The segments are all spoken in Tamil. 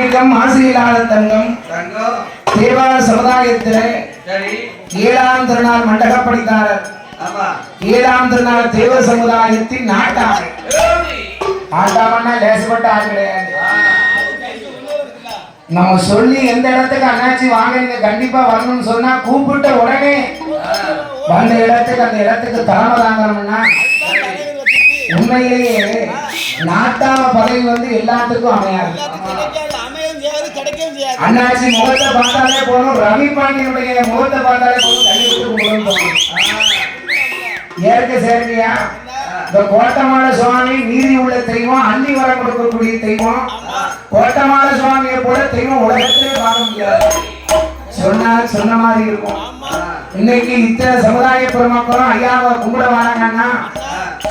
மாணிக்கம் ஆசிரியலாள தங்கம் தேவார சமுதாயத்திலே ஏழாம் திருநாள் மண்டகப்படித்தாரர் ஆமா. ஏழாம் திருநாள் தேவ சமுதாயத்தின் நாட்டாமை ஏய். நாட்டாமன்னா லேசப்பட்ட ஆள் கிடையாது. நம்ம சொல்லி எந்த இடத்துக்கு அண்ணாச்சி வாங்க நீங்க கண்டிப்பா வரணும்னு சொன்னா கூப்பிட்ட உடனே. வந்த இடத்துக்கு அந்த இடத்துக்கு தலைமை தாங்கணும்னா உண்மையிலேயே நாட்டாம பதவி வந்து எல்லாத்துக்கும் அமையாது. அமையும் செய்யாது. அண்ணாச்சி முகத்தை பார்த்தாலே போதும். ரவி பாண்டியனுடைய முகத்தை பார்த்தாலே போதும். கை விட்டு கும்பிடணும் போகணும் ஏற்க சேர்க்கையா இந்த கோட்டமால சுவாமி நீதி உள்ள தெய்வம் அள்ளி வர கொடுக்கக்கூடிய தெய்வம். கோட்டமால சுவாமியை போல தெய்வம் உலகத்திலே பார்க்க முடியாது. சொன்னா சொன்ன மாதிரி இருக்கும். இன்னைக்கு இத்தனை சமுதாய பெருமக்களும் ஐயாவை கும்பிட வராங்கன்னா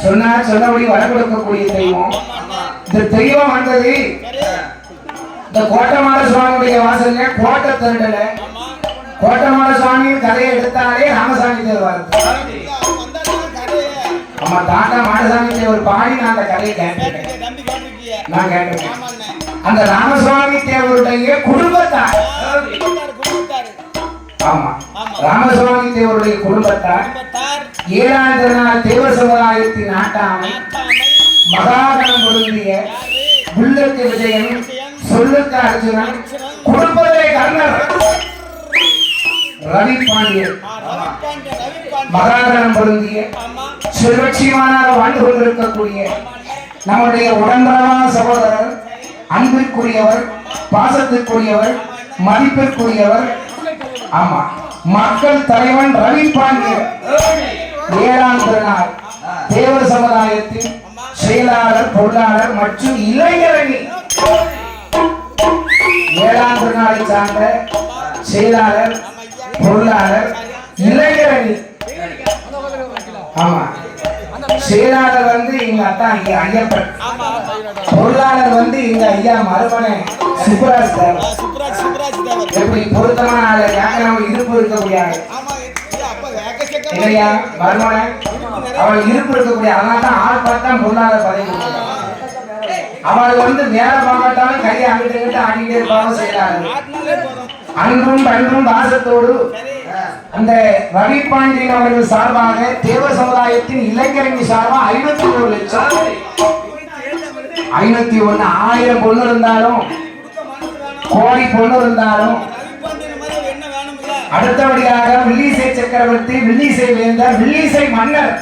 சொன்னா சொன்னபடி வர கொடுக்கக்கூடிய தெய்வம். இந்த தெய்வம் வந்தது இந்த கோட்டமால சுவாமியுடைய வாசல்ல கோட்டை திருடல கோட்டமால சுவாமியின் கதையை எடுத்தாலே ராமசாமி தேவார் ஆமா தாண்டா மாடசாமி தேவர் பாடி நான் அந்த கதையை கேட்டிருக்கேன். நான் கேட்டிருக்கேன். அந்த ராமசுவாமி தேவருடைய குடும்பத்தார். ஆமா. ராமசுவாமி தேவருடைய குடும்பத்தார். ஏழாம் திருநாள் தேவ சமுதாயத்தின் நாட்டாமை மகாகணம் பொருந்திய உள்ளத்து விஜயன் சொல்லுக்கு அர்ஜுனன் கொடுப்பதே கர்ணர். ரவி பாண்டியன். மகாகணம் பொருந்திய செல்வச்சியமானாக வாழ்ந்து கொண்டிருக்கக்கூடிய நம்முடைய உடன்பிறவா சகோதரர் அன்பிற்குரியவர் பாசத்திற்குரியவர் மதிப்பிற்குரியவர் ஆமா மக்கள் தலைவன் ரவி பாண்டியன். ஏழாம் திருநாள். தேவ சமுதாயத்தின் செயலாளர் பொருளாளர் மற்றும் இளைஞரணி. ஏழாம் திருநாளை சார்ந்த செயலாளர் பொருளாளர் இளைஞரணி. ஆமா. செயலாளர் வந்து எங்க அத்தா இங்க ஐயப்பன். பொருளாளர் வந்து எங்க ஐயா மருமனை சுப்ராஜ் தேவர். எப்படி பொருத்தமான ஆளு யாக்கணும் இருப்பு இருக்கக்கூடிய ஆளு இல்லையா மருமனை அவள் இருப்பு இருக்கக்கூடிய அதனால தான் ஆள் பார்த்தா பொருளாளர் பதவி அவள் வந்து வேலை பார்க்கட்டாலும் கையை அங்கிட்டு இங்கிட்டு ஆடிட்டே இருப்பாங்க செய்யறாங்க அன்றும் பன்றும் வாசத்தோடு அந்த ரவி பாண்டியன் அவர்கள் சார்பாக தேவ சமுதாயத்தின் இளைஞரணி சார்பாக ஐநூத்தி ஒரு லட்சம். ஐநூத்தி ஒண்ணு ஆயிரம் பொண்ணு இருந்தாலும் கோடி பொண்ணு இருந்தாலும் அடுத்தபடியாக வில்லிசை சக்கரவர்த்தி வில்லிசை வேந்தர் வில்லிசை மன்னர்